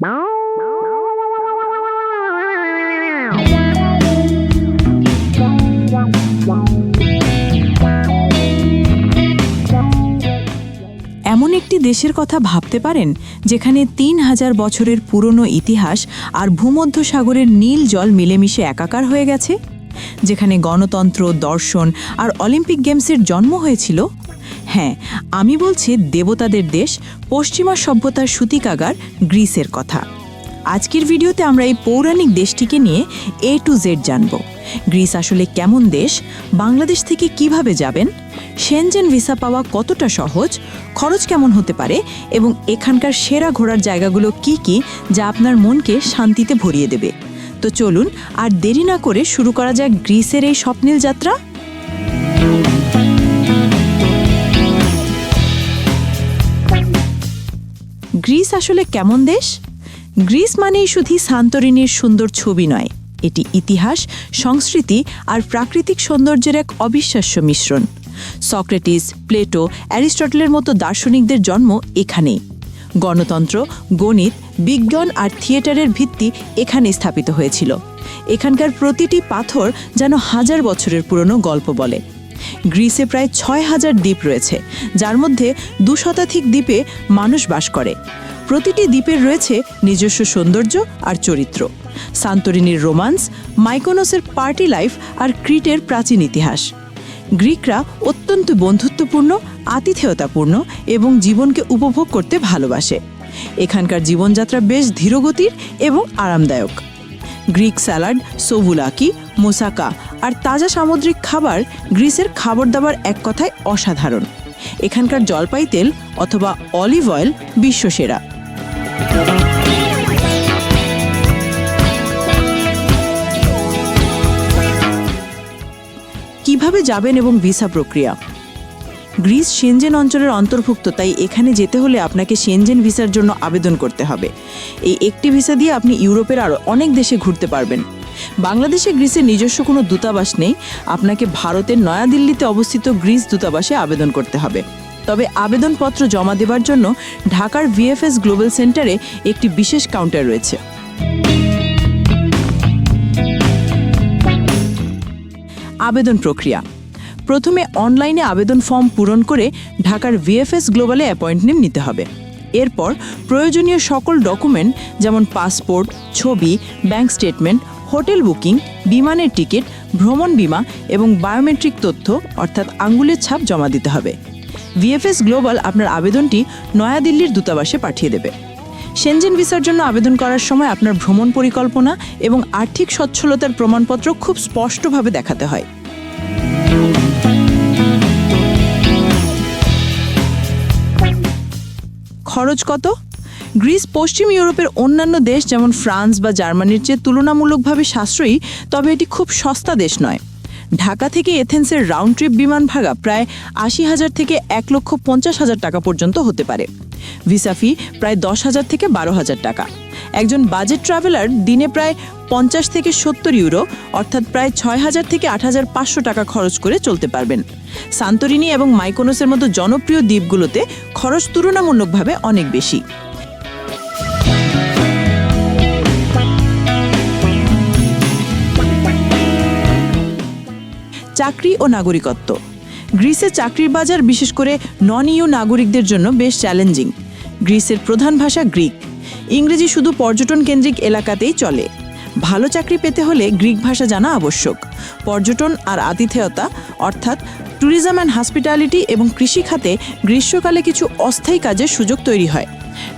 এমন একটি দেশের কথা ভাবতে পারেন যেখানে তিন হাজার বছরের পুরনো ইতিহাস আর ভূমধ্যসাগরের নীল জল মিলেমিশে একাকার হয়ে গেছে? যেখানে গণতন্ত্র, দর্শন আর অলিম্পিক গেমসের জন্ম হয়েছিল? হ্যাঁ আমি বলছি দেবতাদের দেশ, পশ্চিমা সভ্যতার সূতিকাগার, গ্রিসের কথা। আজকের ভিডিওতে আমরা এই পৌরাণিক দেশটিকে নিয়ে এ টু জেড জানব। গ্রিস আসলে কেমন দেশ? বাংলাদেশ থেকে কীভাবে যাবেন? সেনজেন ভিসা পাওয়া কতটা সহজ? খরচ কেমন হতে পারে? এবং এখানকার সেরা ঘোরার জায়গাগুলো কি কি, যা আপনার মনকে শান্তিতে ভরিয়ে দেবে? তো চলুন আর দেরি না করে শুরু করা যাক গ্রিসের এই স্বপ্নীল যাত্রা। গ্রিস আসলে কেমন দেশ? গ্রিস মানেই শুধু সান্তরিনীর সুন্দর ছবি নয়, এটি ইতিহাস, সংস্কৃতি আর প্রাকৃতিক সৌন্দর্যের এক অবিশ্বাস্য মিশ্রণ। সক্রেটিস, প্লেটো, অ্যারিস্টটলের মতো দার্শনিকদের জন্ম এখানেই। গণতন্ত্র, গণিত, বিজ্ঞান আর থিয়েটারের ভিত্তি এখানে স্থাপিত হয়েছিল। এখানকার প্রতিটি পাথর যেন হাজার বছরের পুরনো গল্প বলে। গ্রিসে প্রায় ছয় হাজার দ্বীপ রয়েছে, যার মধ্যে দু শতাধিক দ্বীপে মানুষ বাস করে। প্রতিটি দ্বীপের রয়েছে নিজস্ব সৌন্দর্য আর চরিত্র। সান্তরিনীর রোমান্স, মাইকোনোসের পার্টি লাইফ আর ক্রিটের প্রাচীন ইতিহাস। গ্রিকরা অত্যন্ত বন্ধুত্বপূর্ণ, আতিথেয়তাপূর্ণ এবং জীবনকে উপভোগ করতে ভালোবাসে। এখানকার জীবনযাত্রা বেশ ধীরগতির এবং আরামদায়ক। গ্রিক স্যালাড, সোভুলাকি, মোসাকা আর তাজা সামুদ্রিক খাবার গ্রিসের খাবার দাবার এক কথায় অসাধারণ। এখানকার জলপাই তেল অথবা অলিভ অয়েল বিশ্বসেরা। কীভাবে যাবেন এবং ভিসা প্রক্রিয়া? গ্রিস সেনজেন অঞ্চলের অন্তর্ভুক্ত, তাই এখানে যেতে হলে আপনাকে সেনজেন ভিসার জন্য আবেদন করতে হবে। এই একটি ভিসা দিয়ে আপনি ইউরোপের আরও অনেক দেশে ঘুরতে পারবেন। বাংলাদেশে গ্রিসের নিজস্ব কোনো দূতাবাস নেই। আপনাকে ভারতের নয়াদিল্লিতে অবস্থিত গ্রিস দূতাবাসে আবেদন করতে হবে। তবে আবেদনপত্র জমা দেওয়ার জন্য ঢাকার ভিএফএস গ্লোবাল সেন্টারে একটি বিশেষ কাউন্টার রয়েছে। আবেদন প্রক্রিয়া। প্রথমে অনলাইনে আবেদন ফর্ম পূরণ করে ঢাকার ভিএফএস গ্লোবালে অ্যাপয়েন্টমেন্ট নিতে হবে। এরপর প্রয়োজনীয় সকল ডকুমেন্ট যেমন পাসপোর্ট, ছবি, ব্যাংক স্টেটমেন্ট হোটেল বুকিং, বিমানের টিকিট, ভ্রমণ বিমা এবং বায়োমেট্রিক তথ্য, অর্থাৎ আঙ্গুলের ছাপ জমা দিতে হবে। ভিএফএস গ্লোবাল আপনার আবেদনটি নয়াদিল্লির দূতাবাসে পাঠিয়ে দেবে। সেনজেন ভিসার জন্য আবেদন করার সময় আপনার ভ্রমণ পরিকল্পনা এবং আর্থিক সচ্ছলতার প্রমাণপত্র খুব স্পষ্টভাবে দেখাতে হয়। খরচ কত? গ্রিস পশ্চিম ইউরোপের অন্যান্য দেশ যেমন ফ্রান্স বা জার্মানির চেয়ে তুলনামূলকভাবে সাশ্রয়ী, তবে এটি খুব সস্তা দেশ নয়। ঢাকা থেকে এথেন্সের রাউন্ড ট্রিপ বিমান ভাড়া প্রায় আশি হাজার থেকে এক লক্ষ পঞ্চাশ হাজার টাকা পর্যন্ত হতে পারে। ভিসা ফি প্রায় দশ হাজার থেকে বারো হাজার টাকা। একজন বাজেট ট্রাভেলার দিনে প্রায় পঞ্চাশ থেকে সত্তর ইউরো অর্থাৎ প্রায় ছয় হাজার থেকে আট হাজার পাঁচশো টাকা খরচ করে চলতে পারবেন। সান্তরিনী এবং মাইকোনোসের মতো জনপ্রিয় দ্বীপগুলোতে খরচ তুলনামূলকভাবে অনেক বেশি। চাকরি ও নাগরিকত্ব। গ্রিসে চাকরির বাজার বিশেষ করে নন ইউ নাগরিকদের জন্য বেশ চ্যালেঞ্জিং। গ্রিসের প্রধান ভাষা গ্রিক। ইংরেজি শুধু পর্যটন কেন্দ্রিক এলাকাতেই চলে। ভালো চাকরি পেতে হলে গ্রিক ভাষা জানা আবশ্যক। পর্যটন আর আতিথেয়তা, অর্থাৎ ট্যুরিজম অ্যান্ড হসপিটালিটি এবং কৃষি খাতে গ্রীষ্মকালে কিছু অস্থায়ী কাজের সুযোগ তৈরি হয়।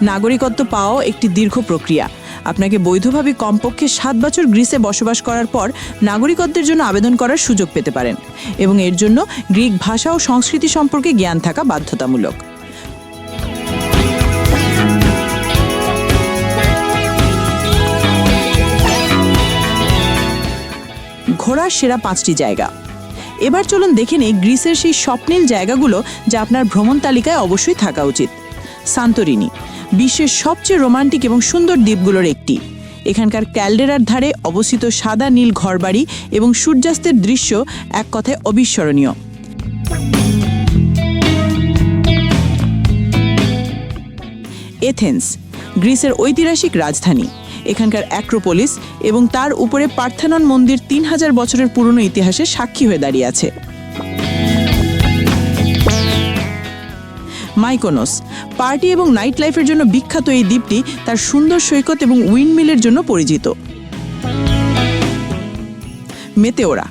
নাগরিকত্ব পাওয়াও একটি দীর্ঘ প্রক্রিয়া। আপনাকে বৈধভাবে কমপক্ষে সাত বছর গ্রিসে বসবাস করার পর নাগরিকত্বের জন্য আবেদন করার সুযোগ পেতে পারেন এবং এর জন্য গ্রিক ভাষা ও সংস্কৃতি সম্পর্কে জ্ঞান থাকা বাধ্যতামূলক। ঘোরার সেরা পাঁচটি জায়গা। এবার চলুন দেখে নিই গ্রিসের সেই স্বপ্নীল জায়গাগুলো যা আপনার ভ্রমণ তালিকায় অবশ্যই থাকা উচিত। সান্তরিনী বিশ্বের সবচেয়ে রোমান্টিক এবং সুন্দর দ্বীপগুলোর একটি। এখানকার ক্যালডেরার ধারে অবস্থিত সাদা নীল ঘরবাড়ি এবং সূর্যাস্তের দৃশ্য এক কথায় অবিস্মরণীয়। এথেন্স, গ্রিসের ঐতিহাসিক রাজধানী। এখানকার অ্যাক্রোপোলিস এবং তার উপরে পার্থানন মন্দির তিন হাজার বছরের পুরনো ইতিহাসে সাক্ষী হয়ে দাঁড়িয়ে আছে। মাইকোনোস। পার্টি এবং নাইট লাইফের জন্য বিখ্যাত এই দ্বীপটি তার সুন্দর সৈকত এবং উইন্ডমিলের জন্য পরিচিত। মেতেওরা।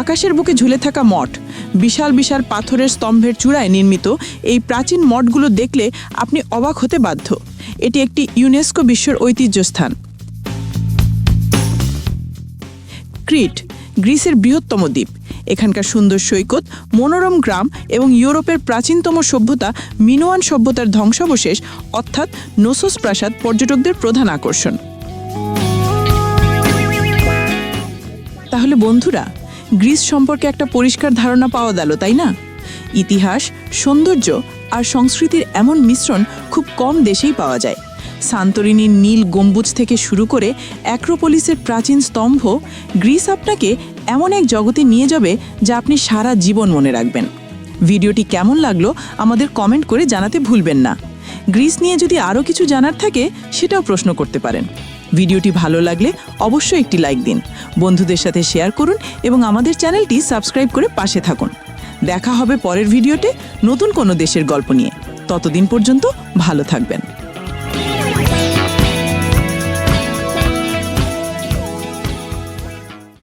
আকাশের বুকে ঝুলে থাকা মঠ, বিশাল বিশাল পাথরের স্তম্ভের চূড়ায় নির্মিত এই প্রাচীন মঠগুলো দেখলে আপনি অবাক হতে বাধ্য। এটি একটি ইউনেস্কো বিশ্বের ঐতিহ্য স্থান ক্রিট, গ্রিসের বৃহত্তম দ্বীপ। এখানকার সুন্দর সৈকত, মনোরম গ্রাম এবং ইউরোপের প্রাচীনতম সভ্যতা মিনোয়ান সভ্যতার ধ্বংসাবশেষ, অর্থাৎ নোসোস প্রাসাদ পর্যটকদের প্রধান আকর্ষণ। তাহলে বন্ধুরা, গ্রিস সম্পর্কে একটা পরিষ্কার ধারণা পাওয়া গেল, তাই না? ইতিহাস, সৌন্দর্য আর সংস্কৃতির এমন মিশ্রণ খুব কম দেশেই পাওয়া যায়। সান্তরিনীর নীল গম্বুজ থেকে শুরু করে অ্যাক্রোপলিসের প্রাচীন স্তম্ভ, গ্রিস আপনাকে এমন এক জগতে নিয়ে যাবে যা আপনি সারা জীবন মনে রাখবেন। ভিডিওটি কেমন লাগল আমাদের কমেন্ট করে জানাতে ভুলবেন না। গ্রিস নিয়ে যদি আরও কিছু জানার থাকে, সেটাও প্রশ্ন করতে পারেন। ভিডিওটি ভালো লাগলে অবশ্যই একটি লাইক দিন, বন্ধুদের সাথে শেয়ার করুন এবং আমাদের চ্যানেলটি সাবস্ক্রাইব করে পাশে থাকুন। দেখা হবে পরের ভিডিওতে নতুন কোনো দেশের গল্প নিয়ে। ততদিন পর্যন্ত ভালো থাকবেন।